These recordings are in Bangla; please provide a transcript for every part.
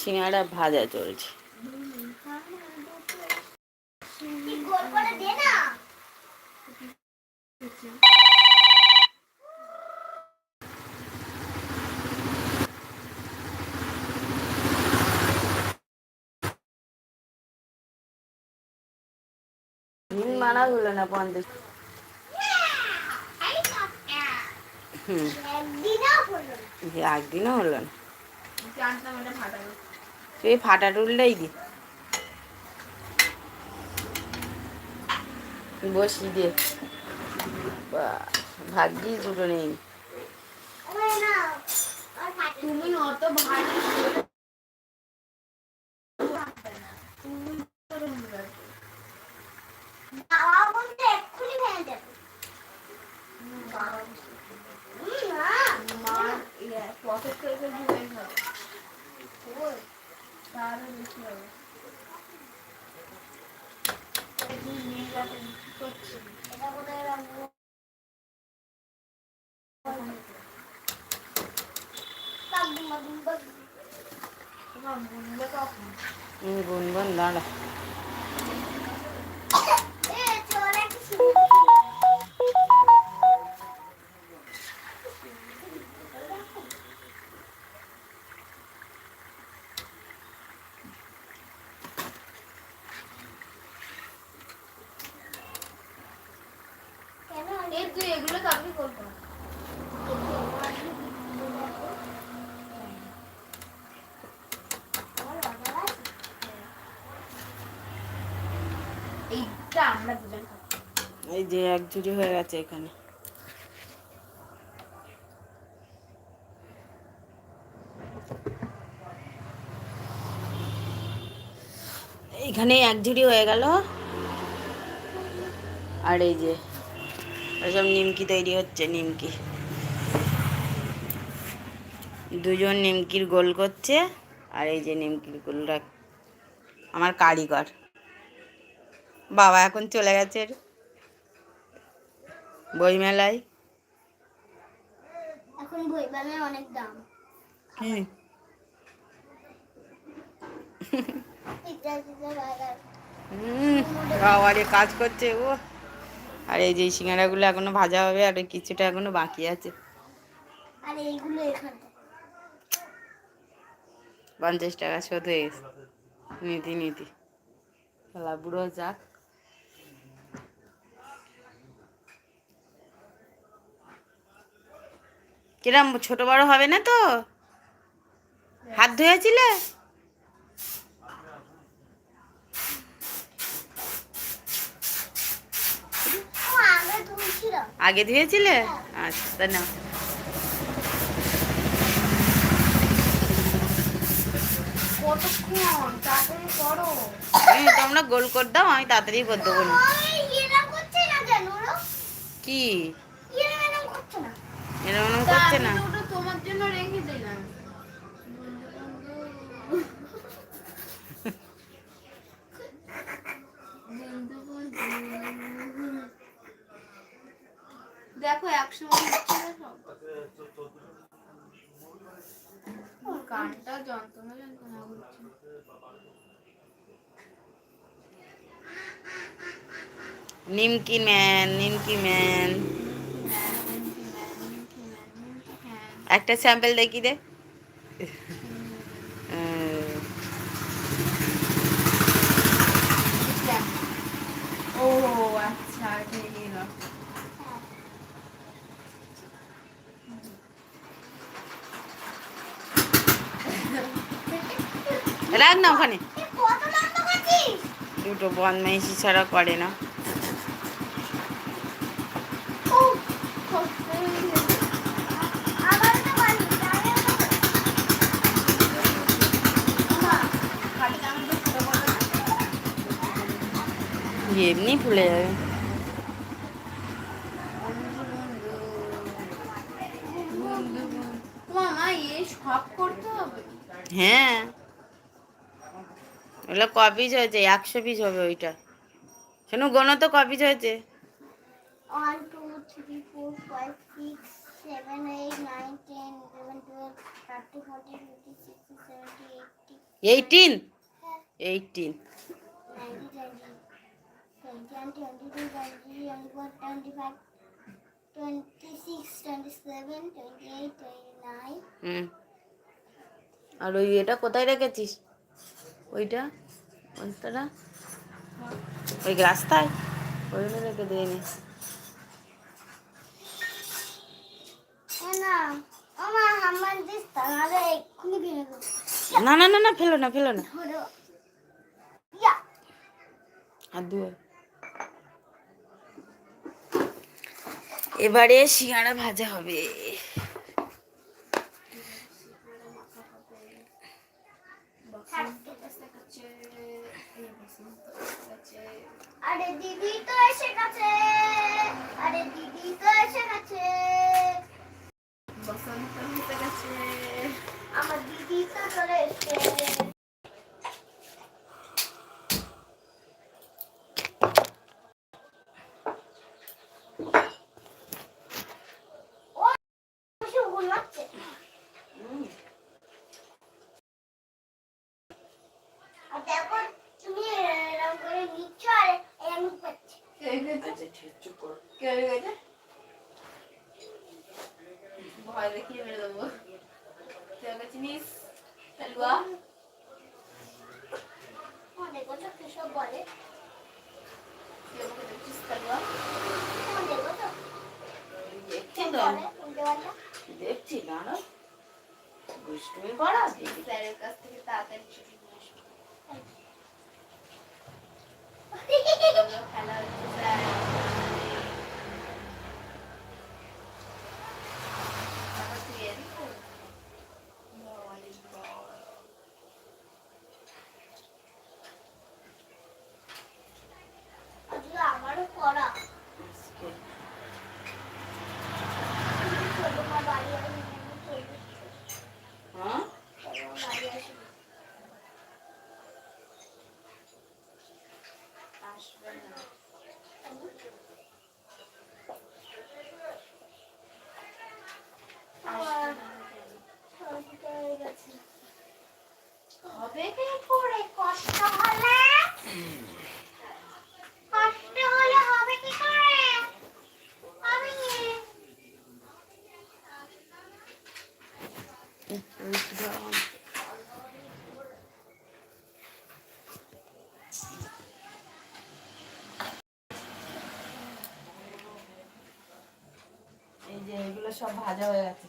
সিঙ্গাড়া ভাজা চলছে। মারা হলো না পঞ্চাশ হুম। একদিনও হলো না। তুই ফাটা টুলটাই দি। বসি দে। বাহ, ভাগ্যিস দুটো নেই। তুমি অত ভারী বাবা বলতে এক্ষুনি ভেঙে যাবে উম, না। মার ইয়ে পকেট থেকে ঢুকে খাবে তাহলে বেশি হবে এটা কোথায় রাখব? গুনগুন দাঁড়া এগুলো এই যে এক জুড়ি হয়ে গেছে এখানে। এইখানে এক হয়ে গেল। আর এই যে সব নিমকি তৈরি হচ্ছে নিমকি। দুজন নিমকির গোল করছে আর এই যে নিমকির গোলটা আমার কারিগর। বাবা এখন চলে গেছে বইমেলায়। এখন বইবামে অনেক দাম। কি? বাবারে কাজ করছে ও আর এই যে সিঙ্গারাগুলো এখনও ভাজা হবে আর কিছুটা এখনও বাকি আছে। আর এইগুলো এখানে। পঞ্চাশ টাকা শোধ হয়ে গেছে। নীতি নীতি। খেলা বুড়ো যাক। কিরম ছোট বড় হবে না তো? হাত ধুয়েছিলে ও আগে ধুয়েছিল আগে ধুয়েছিলে? আচ্ছা না করো। তোমরা গোল কর দাও আমি তাড়াতাড়ি করে দেবো। কি? এরকম করছে না। তোমার জন্য রেখে দিলাম। কানটা যন্ত্রণা যন্ত্রণা করছে। নিমকি ম্যান নিমকি ম্যান। একটা স্যাম্পল দেখি দে উম, ও আচ্ছা ঠিক এলো রাখ না ওখানে। দুটো বদমাইশি ছাড়া করে না। এমনি ফুলে যাবে। হ্যাঁ। ওগুলো ক পিস হয়েছে? একশো পিস হবে ওইটা। শোনো গোনো তো ক পিস হয়েছে? এইটিন হ্যাঁ এইটিন আর ওই এটা কোথায় রেখেছিস? ওইটা? ওইটা ওই রাস্তায় ওইখানে রেখে দিয়ে নি না না না ফেলো না ফেলো না। ইয়া। এবারে সিঙ্গাড়া ভাজা হবে। আরে দিদি তো এসে গেছে। আরে দিদি তো এসে গেছে। বসন্ত হতে গেছে। আমার দিদি তো চলে এসেছে। ಅಲ್ವಾ এগুলো সব ভাজা হয়ে গেছে।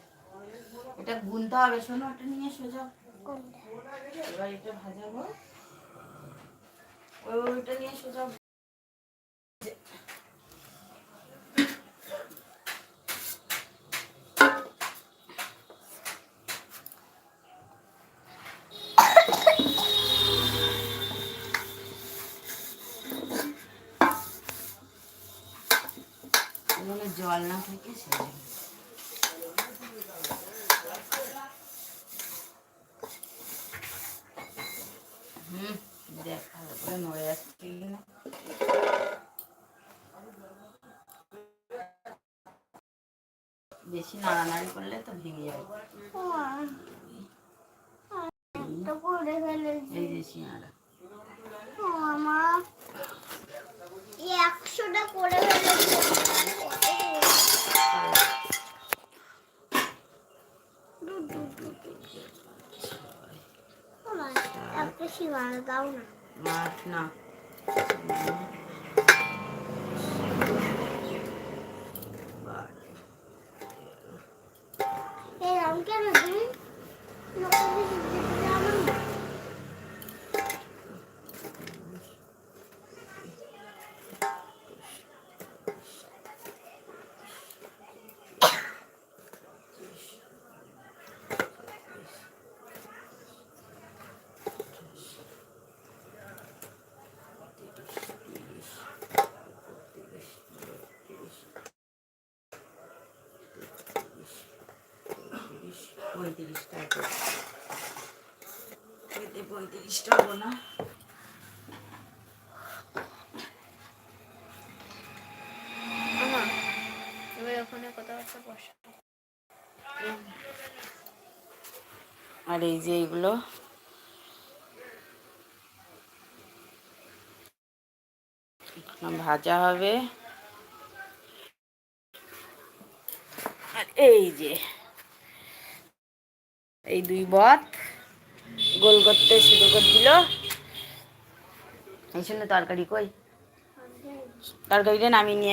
এটা গুনতে হবে, শোনো নিয়ে এবার এটা ভাজাবো। ওইটা নিয়ে জল না থেকে সেরে বেশি নাড়ানাড়ি করলে তো ভেঙে যাবে। এই যে সিঙ্গারা একশোটা করে একটা সীমানা দাও না। না এরকম কেন দিন লোকেদের দিতে যাব না। পঁয়ত্রিশটা এতে পঁয়ত্রিশটা হব না। আর এই যে এইগুলো। ভাজা হবে। আর এই যে এই দুই বত। গোল করতে শুরু করে দিল। এই জন্য তরকারি কই? তরকারিটা নামিয়ে নিয়ে